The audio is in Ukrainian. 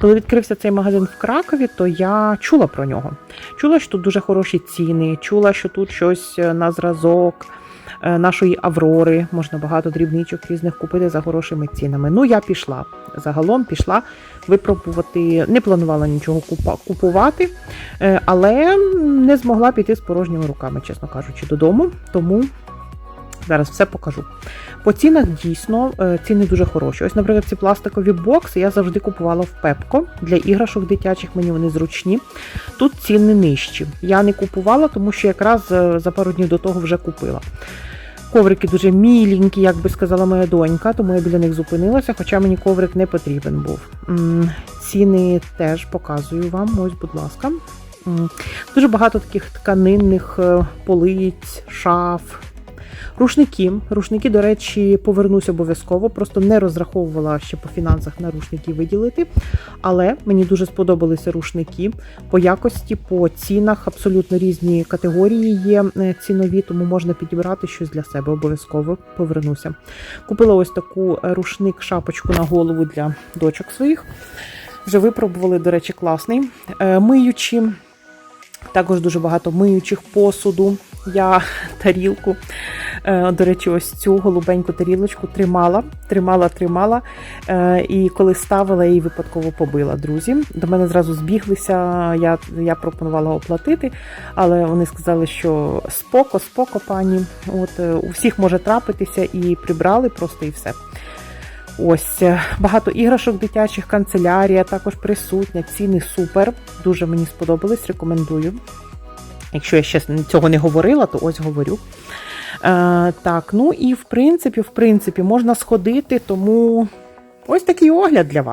Коли відкрився цей магазин в Кракові, то я чула про нього. Чула, що тут дуже хороші ціни, чула, що тут щось е, на зразок е, нашої Аврори, можна багато дрібничок різних купити за хорошими цінами. Ну, я пішла. Загалом пішла випробувати, не планувала нічого купувати, е, але не змогла піти з порожніми руками, чесно кажучи, додому. Тому зараз все покажу. По цінах дійсно е, ціни дуже хороші. Ось, наприклад, ці пластикові бокси я завжди купувала в Пепко для іграшок дитячих, мені вони зручні. Тут ціни нижчі. Я не купувала, тому що якраз е, за пару днів до того вже купила. Коврики дуже міленькі, як би сказала моя донька, тому я біля них зупинилася, хоча мені коврик не потрібен був. Ціни теж показую вам, ось, будь ласка. Дуже багато таких тканинних е, полиць, шаф. Рушники. Рушники, до речі, повернусь обов'язково. Просто не розраховувала ще по фінансах на рушники виділити. Але мені дуже сподобалися рушники по якості, по цінах. Абсолютно різні категорії є е, цінові, тому можна підібрати щось для себе. Обов'язково повернуся. Купила ось таку е, рушник, шапочку на голову для дочок своїх. Вже випробували, до речі, класний. Е, Миючі. Також дуже багато миючих посуду. Я тарілку, е, до речі, ось цю голубеньку тарілочку тримала, тримала, тримала. е, І коли ставила, її випадково побила. Друзі. До мене зразу збіглися. Я, я пропонувала оплатити, але вони сказали, що споко, споко, пані. От е, у всіх може трапитися і прибрали просто і все. Ось багато іграшок дитячих, канцелярія також присутня. Ціни супер. Дуже мені сподобались, рекомендую. Якщо я ще цього не говорила, то ось говорю. Е, так, ну і в принципі, в принципі, можна сходити, тому ось такий огляд для вас.